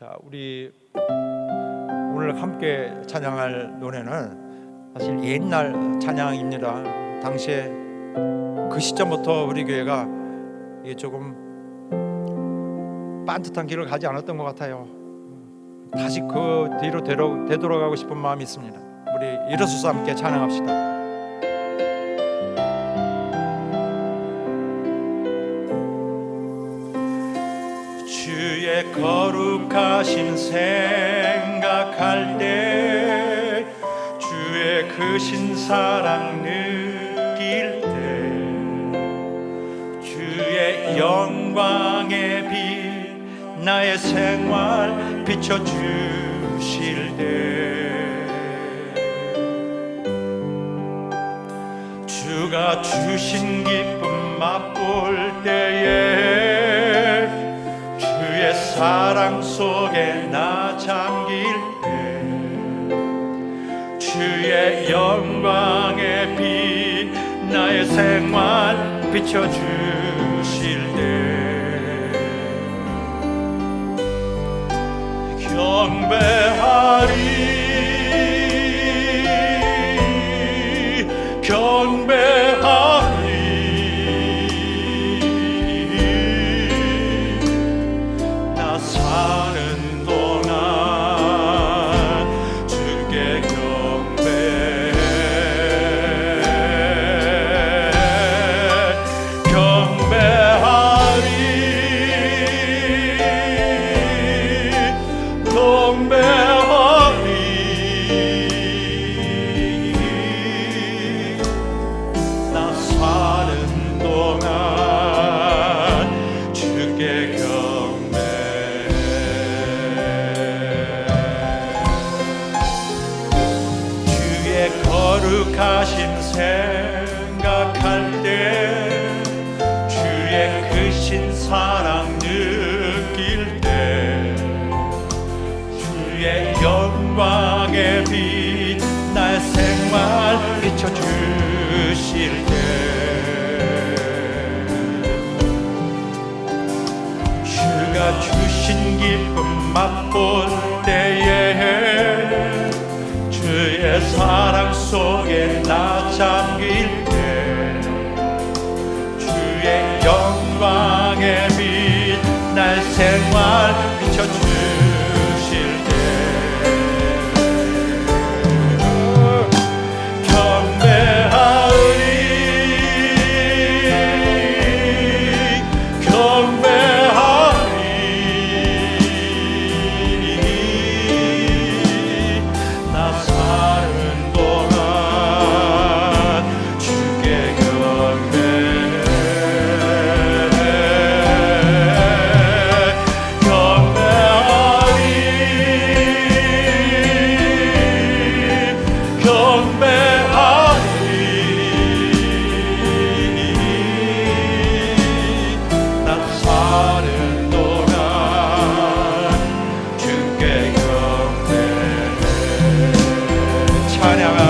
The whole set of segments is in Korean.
자, 우리 오늘 함께 찬양할 노래는 사실 옛날 찬양입니다. 당시에 그 시점부터 우리 교회가 이게 조금 반듯한 길을 가지 않았던 것 같아요. 다시 그 뒤로 되돌아, 되돌아가고 싶은 마음이 있습니다. 우리 일어서서 함께 찬양합시다. 거룩하심 생각할 때 주의 크신 사랑 느낄 때 주의 영광의 빛 나의 생활 비춰 주실 때 주가 주신 기쁨 맛볼 때에 사랑 속에 나 잠길 때 주의 영광의 빛 나의 생활 비춰 주실 때 경배하리 생각할 때 주의 크신 사랑 느낄 때 주의 영광의 빛 나의 생활 비춰 주실 때 好一点了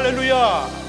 할렐루야